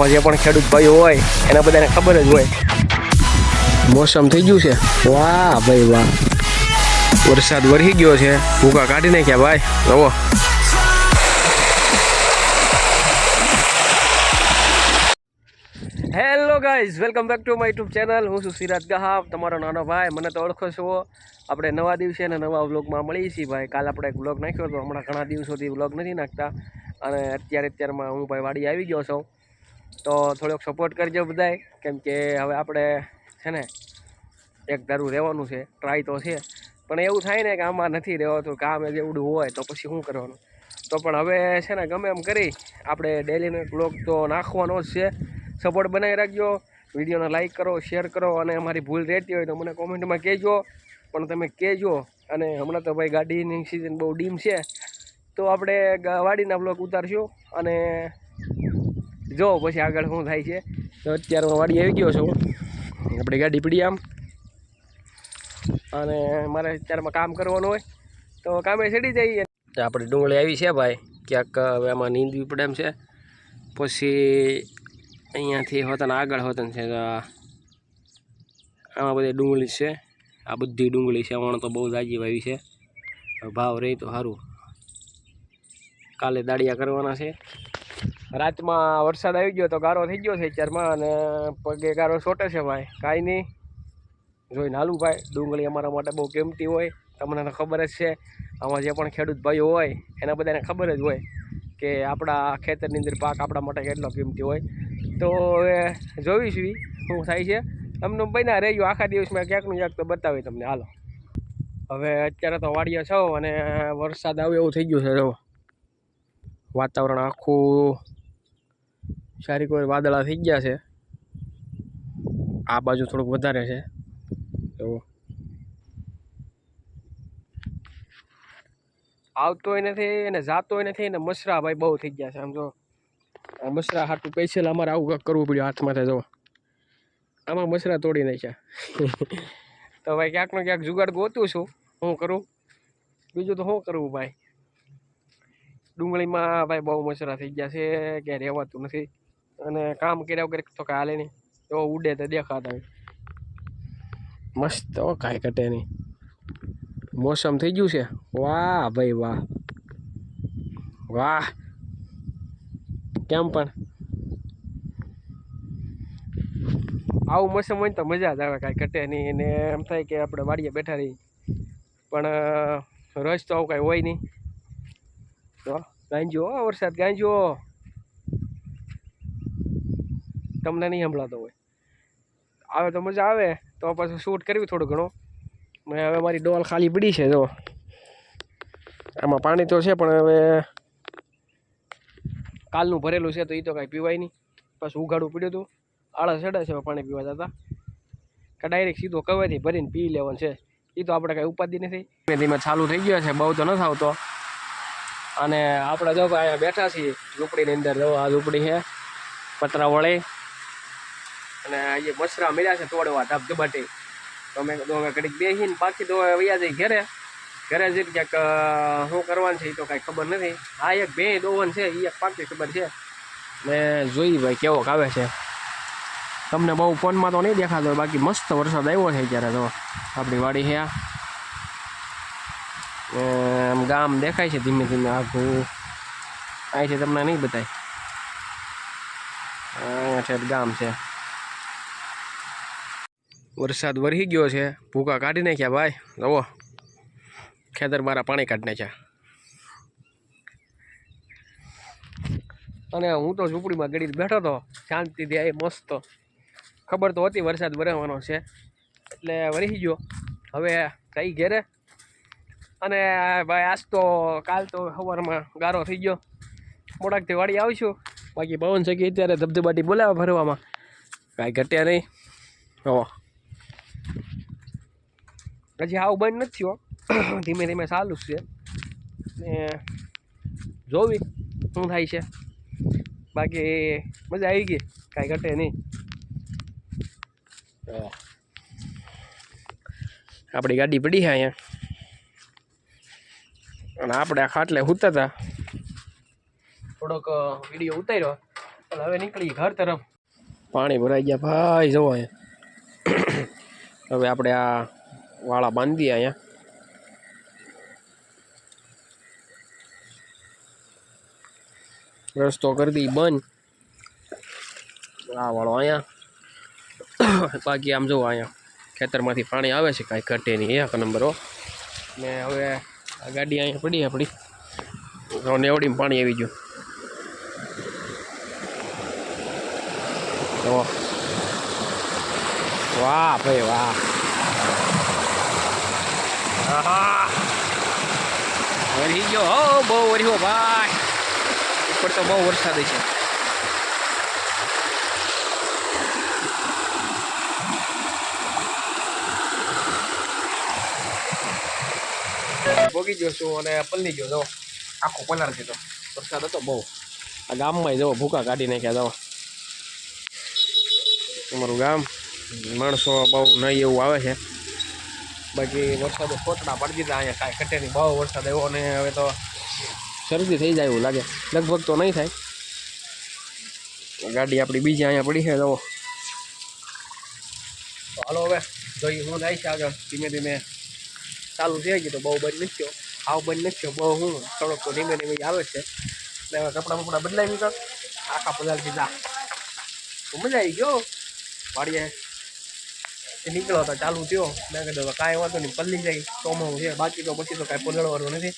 આમાં જે પણ ખેડૂત ભાઈઓ હોય એના બધાને ખબર જ હોય. મોસમ થઈ ગયું છે? વાહ ભાઈ વાહ. વરસાદ વરસી ગયો છે. ભૂકા કાઢી નાખ્યા ભાઈ. જુઓ hello guys welcome back to my YouTube channel હું છું સિરાજ ગહાબ તમારો નાનો ભાઈ. મને તો ઓળખો છો. આપણે નવા દિવસે અને નવા વ્લોગમાં મળીએ છીએ ભાઈ. કાલ આપણે એક વ્લોગ નાખ્યો હતો. હમણાં ઘણા દિવસોથી વ્લોગ નથી નાખતા. અને અત્યારે અત્યારમાં હું ભાઈ વાડી આવી ગયો છું. તો થોડોક સપોર્ટ કરજો બધાય. કેમ કે હવે આપણે છે ને, એક ધારું રહેવાનું છે ટ્રાય તો છે. પણ એવું થાય ને કે આમાં નથી રહેવાતું કામ એવડું હોય, તો પછી શું કરવાનું? તો પણ હવે છે ને ગમે એમ કરી, આપણે ડેલીનો બ્લોગ તો નાખવાનો જ છે. સપોર્ટ બનાવી રાખજો. વિડીયોને લાઈક કરો શેર કરો, અને અમારી ભૂલ રહેતી હોય તો મને કોમેન્ટમાં કહેજો. પણ તમે કહેજો. અને હમણાં તો ભાઈ ગાડીની સિઝન બહુ ડીમ છે. તો આપણે વાડીના બ્લોગ ઉતારશું. અને જો, પછી આગળ શું થાય છે? તો અત્યારે હું વાડી આવી ગયો છું. આપણી ગાડી પડી આમ. અને મારે અત્યારમાં કામ કરવાનું હોય. તો કામે ચડી જઈએ. આપણી ડુંગળી આવી છે ભાઈ. ક્યાંક હવે આમાં નીંદવી પડે એમ છે. પછી અહીંયાથી હોતન આગળ હોતન છે આમાં બધી ડુંગળી છે. આ બધી ડુંગળી છે, વણ તો બહુ જાજી વાવી છે. ભાવ રહી તો સારું. કાલે દાડિયા કરવાના છે. રાતમાં વરસાદ આવી ગયો તો ગારો થઈ ગયો છે અત્યારમાં અને પગે ગારો છોટે છે ભાઈ. કાંઈ નહીં. જોઈને હાલું ભાઈ. ડુંગળી અમારા માટે બહુ કિંમતી હોય. તમને ખબર જ છે. આમાં જે પણ ખેડૂત ભાઈઓ હોય, એના બધાને ખબર જ હોય કે આપણા ખેતરની અંદર પાક આપણા માટે કેટલો કિંમતી હોય. તો હવે જોઈશું શું થાય છે. તમને બન્યા રહેજો. આખા દિવસમાં ક્યાંકનું ક્યાંક તો બતાવી તમને. હાલો. હવે અત્યારે તો વાડીએ છો અને વરસાદ આવે એવું થઈ ગયું છે, જો. વાતાવરણ આખું સારી કોઈ વાદળા થઈ ગયા છે. આ બાજુ થોડુંક વધારે છે. તો આવતોય નથી અને જાતોય નથી અને મસરા ભાઈ બહુ થઈ ગયા છે. આમ જો મસરા હાટું સ્પેશિયલ અમારે આવું કંઈક કરવું પડ્યું હાથમાંથી, જો. આમાં મસરા તોડી નાખ્યા. તો ભાઈ ક્યાંક ને ક્યાંક જુગાડ ગોતું છું. શું કરું? બીજું તો શું કરવું ભાઈ? ડુંગળીમાં ભાઈ બહુ મસરા થઈ ગયા છે, ક્યાંય રહેવાતું નથી. અને કામ કર્યા વગર તો કાંઈ હાલે નહીં. એવો ઉડે તો દેખાતા મસ્ત હો કાંઈ કટે નહીં. મોસમ થઈ ગયું છે. વાહ ભાઈ વાહ. વાહ. કેમ પણ? આવું મોસમ હોય તો મજા જ આવે, કાંઈ કટે નહીં. ને એમ થાય કે આપણે વાડીએ બેઠા રહીએ. પણ રસ તો આવું કાંઈ હોય નહીં. તો ગાંજો વરસાદ ગાંજો તમને નહીં સંભળાતો હોય. આવે તો મજા આવે, તો પાછું શૂટ કરવી થોડું ઘણું. મેં હવે મારી ડોલ ખાલી પડી છે, જો. આમાં પાણી તો છે, પણ હવે કાલનું ભરેલું છે, તો એ તો કાંઈ પીવાય નહીં. પાછું ઉઘાડવું પડ્યું હતું. આળસ ચડે છે પાણી પીવા જતા. કે ડાયરેક્ટ સીધો કવેથી ભરીને પી લેવાનું છે. એ તો આપણે કાંઈ ઉપાધિ નથી. ધીમે ધીમે ચાલુ થઈ ગયો છે, બહુ તો ન આવતો. અને આપણે જો અહીંયા બેઠા છીએ, ઝૂંપડીની અંદર. જો, આ ઝૂંપડી છે પતરા વળે અને અહીંયા મસરા મળ્યા છે તોડવા ધબધબાટી તો મેં કીધું હવે ઘડીક બેસીને પાછી તો વૈયા જઈ ઘરે. ઘરે જઈને ક્યાંક શું કરવાનું છે એ તો કાંઈ ખબર નથી. આ એક બે દોવન છે એ એક પાકી ખબર છે. ને જોઈ ભાઈ કેવો આવે છે. તમને બહુ ફોનમાં તો નહીં દેખાતો, બાકી મસ્ત વરસાદ આવ્યો છે અત્યારે તો. આપણી વાડી છે આમ ગામ દેખાય છે ધીમે ધીમે આખું અહીંથી તમને નહીં બતાય. અહીંયા છે, ગામ છે. વરસાદ વરસી ગયો છે. ભૂકા કાઢી નાખ્યા ભાઈ. જવો ખેતર મારા પાણી કાઢી નાખ્યા. અને હું તો ઝૂંપડીમાં ગળીને બેઠો હતો. શાંતિથી આવી મસ્ત. ખબર તો હતી વરસાદ વરવાનો છે. એટલે વરસી ગયો. હવે કઈ ઘેરે. અને ભાઈ આજ તો કાલ તો સવારમાં ગારો થઈ ગયો. મોડાકથી વાડી આવીશું. બાકી પવન છે અત્યારે ધબધબાટી બોલાવે ભરવામાં કાંઈ ઘટ્યા નહીં. હો હજી આવું બંધ નથી હો ધીમે ધીમે ચાલુ છે. ને જોવી શું થાય છે. બાકી મજા આવી ગઈ. કાંઈ ઘટે નહીં. આપણી ગાડી પડી છે અહીંયા. અને આપણે આ ખાટલે ઉતરતા હતા થોડોક વીડિયો ઉતાર્યો. પણ હવે નીકળી ઘર તરફ. પાણી ભરાઈ ગયા ભાઈ જવો હવે આપણે આ વાળા બાંધી અહીંયા. રસ્તો કરી દઈ બંધ. આ વાળો અહીંયા. બાકી આમ જોવો અહીંયા. ખેતરમાંથી પાણી આવે છે, કાંઈ ઘટે નહીં. એક નંબરો ને હવે આ ગાડી અહીંયા પડી આપણી. નેવડીમાં પાણી આવી ગયું. તો વાહ ભાઈ વાહ. વરી ગયો. હો, બહુ વર્યો ભાઈ. ઉપર તો બહુ વરસાદ છે ભોગી ગયો છું અને પલ્લી ગયો. જવો આખો પલાર દીધો વરસાદ હતો બહુ. આ ગામમાં જવો ભૂકા કાઢી નાખ્યા જવો તમારું ગામ, માણસો બહુ નહીં એવું આવે છે. બાકી વરસાદે ખોટડા પડી દીધા, અહીંયા કાંઈ કટે નહીં બહુ વરસાદ આવ્યો અને હવે તો શરદી થઈ જાય એવું લાગે. લગભગ તો નહીં થાય. ગાડી આપણી બીજી અહીંયા પડી છે તો હાલો હવે, જોઈએ હું જાય છે આગળ. ધીમે ધીમે ચાલુ થઈ ગયું તો બહુ બંધ નથી થયો. હાવ બંધ નથી બહુ હું થોડોક તો ધીમે ધીમે આવે છે. એટલે હવે કપડાં બપડા બદલાવી કર આખા પદાર્થ દીધા તો મજા આવી ગયો. વાડીએ નીકળો તો ચાલુ થયો. મેં કીધું કાંઈ વાંધો નહીં, પલ્લી જાય ચોમાવું છે, બાકી તો પછી તો કાંઈ પલળવાનું નથી.